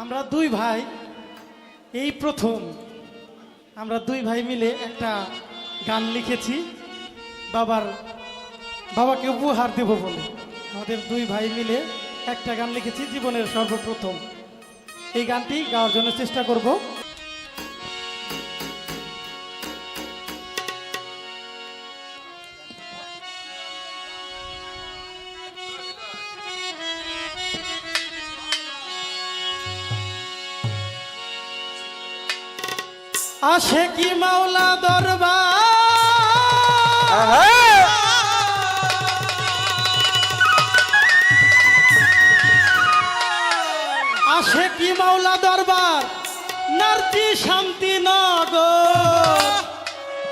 আমরা দুই ভাই, এই প্রথম আমরা দুই ভাই মিলে একটা গান লিখেছি, বাবার, বাবাকে উপহার দেব বলে। আমাদের দুই ভাই মিলে একটা গান লিখেছি, জীবনের সর্বপ্রথম। এই গানটি গাওয়ার জন্য চেষ্টা করব। আসে কি মাওলা দরবার? আসে কি মাওলা দরবার? নারজি শান্তি নগর।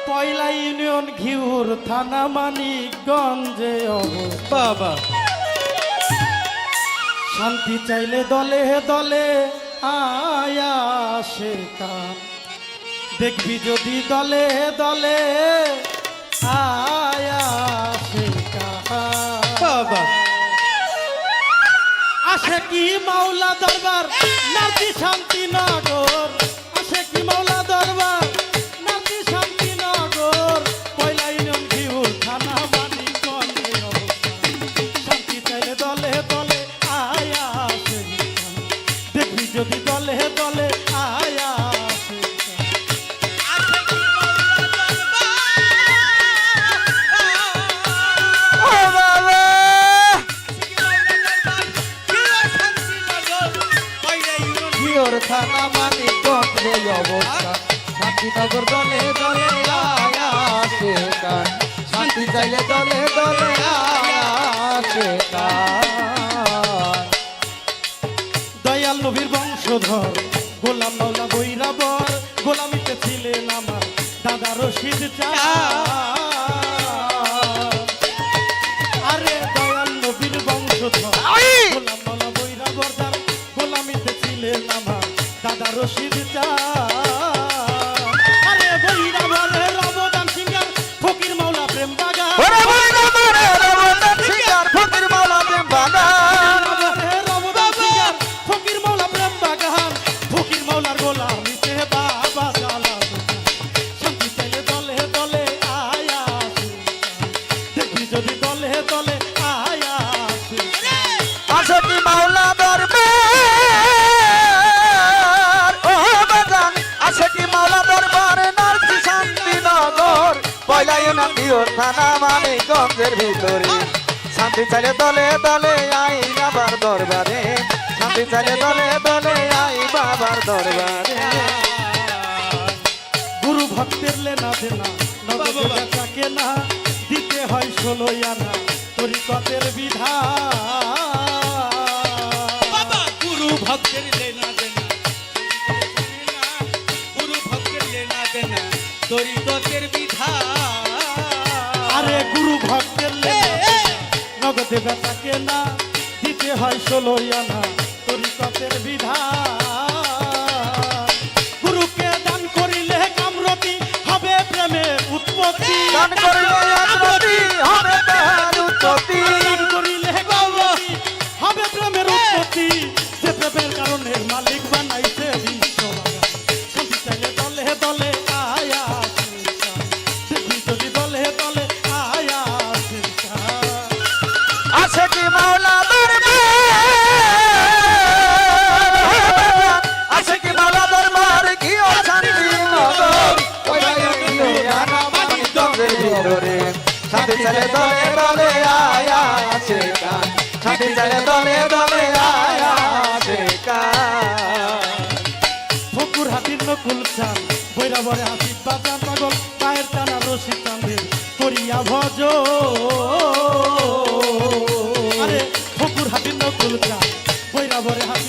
পয়লা ইউনিয়ন ঘিউর থানা মানিকগঞ্জে বাবা। শান্তি চাইলে দলে দলে আয়া সে কান। দেখবি যদি দলে দলে আয়া আসে কি মাওলা দরবার নাতি শান্তি নগর গঞ্জে অবস্থা। শান্তিনগর দলে দলে আসে কান শান্তি চাইলে দলে দলে আসে কান দয়াল নবীর বংশধর, গোলাম মাওলা বৈরাবর। গোলামিতে ছিলেন আমার দাদা রশিদ চা ইউনিয়ন থানা মানে গঞ্জের ভিতরে। শান্তি চাইলে দলে দলে আই বাবার দরবারে। শান্তি চাইলে দলে দলে আই বাবার দরবারে। গুরু ভক্তের লেনা দেনা নগদে বেচাকে না দিতে হয় ষোলো আনা তরিকতের বিধান। বাবা গুরু ভক্তের লেনা দেনা গুরু ভক্তের লেনা দেনা তরিকতের নগদে বেচাকে না, দিতে হয় ষোলো আনা তরিকতের বিধান। গুরুকে দান করিলে কামরতি, হবে প্রেমের উৎপত্তি। দান করিলে চলে দলে দলে আয়া, আছে কান শান্তি চলে দলে দলে আয়া, আছে কান ফকুর হাতির নকুল চান বৈরা বরে হাসি বাজান পাগল, পায়ের টানা রশি চাঁদের করিয়া ভজ। আরে ফকুর হাতির নকুল চান বৈরা হাসি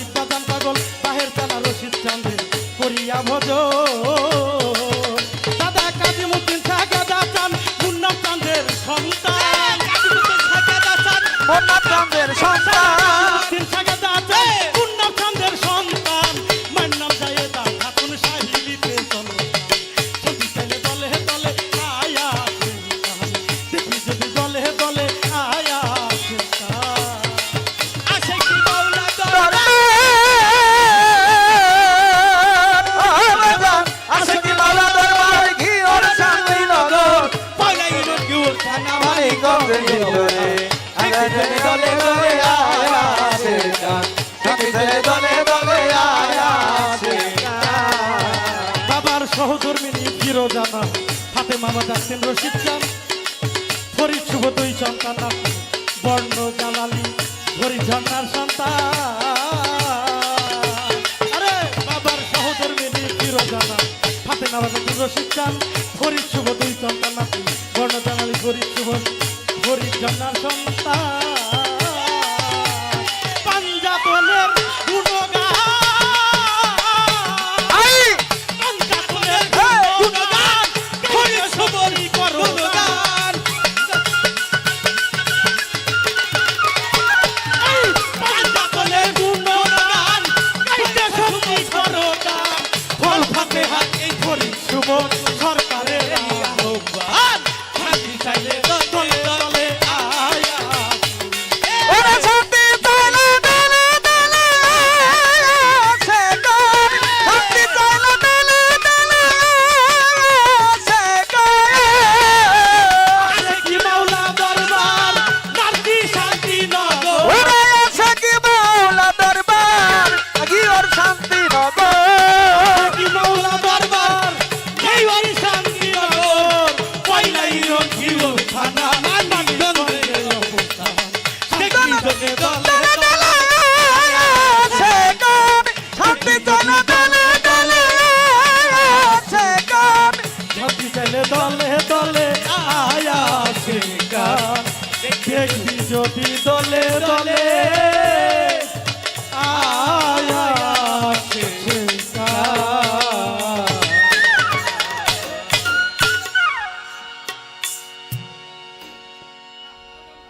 বাবার সহধর্মিনী ফিরোজানা হাতে মামা যাচ্ছেন রশিদ চান ফরিদ শুভ দুই সন্তান বর্ণ জালালি, ফরিদ ঝর্ণার সন্তান। আরে, বাবার সহধর্মিনী ফিরোজানা হাতে মামা যাচ্ছেন রশিদ চান শুভ দুই সন্তান বর্ণ জানালি ফরিদ ঝর্ণার সন্তান। পাঞ্জাতনের গুণগান। আই Salam.